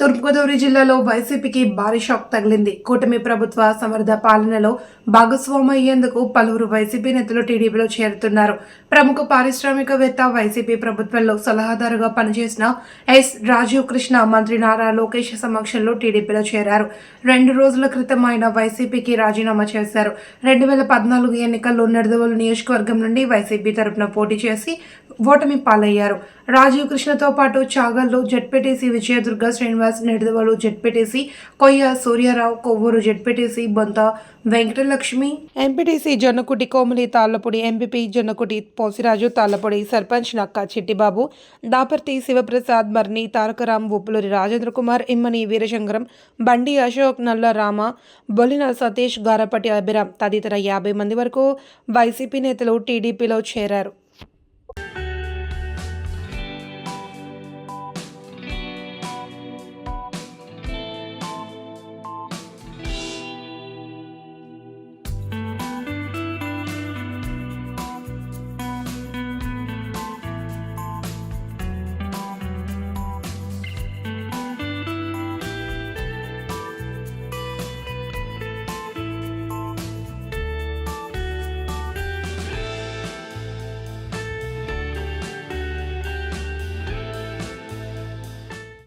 తూర్పుగోదావరి జిల్లాలో వైసీపీకి భారీ షాక్ తగిలింది. కూటమి ప్రభుత్వ సమర్థ పాలనలో భాగస్వామి అయ్యేందుకు పలువురు వైసీపీ నేతలు టీడీపీలో చేరుతున్నారు. ప్రముఖ పారిశ్రామికవేత్త వైసీపీ ప్రభుత్వంలో సలహాదారుగా పనిచేసిన ఎస్ రాజీవ్ కృష్ణ మంత్రి నారా లోకేష్ సమక్షంలో టీడీపీలో చేరారు. రెండు రోజుల క్రితం ఆయన వైసీపీకి రాజీనామా చేశారు. రెండు వేల పద్నాలుగు ఎన్నికల్లో నిడదవోలు నియోజకవర్గం నుండి వైసీపీ తరపున పోటీ చేసి ఓటమి పాలయ్యారు. రాజీవ్ కృష్ణతో పాటు చాగల్లో ZPTC Vijayadurga Srinivas Nidadavolu ZPTC Koyya Suryarao Kovvur ZPTC Bonta Venkatalakshmi MPTC Jonnakuti Komali Tallapudi MPP Jonnakuti Posiraju Tallapudi sarpanch Nakka Chittibabu Daparthi Sivaprasad Marni తారకరాం Uppuluri Rajendra Kumar ఇమ్మని వీరశంకరం బండి అశోక్ నల్ల రామ బొలిన సతీష్ గారపటి అభిరామ్ తదితర యాభై మంది వరకు వైసీపీ నేతలు టీడీపీలో చేరారు.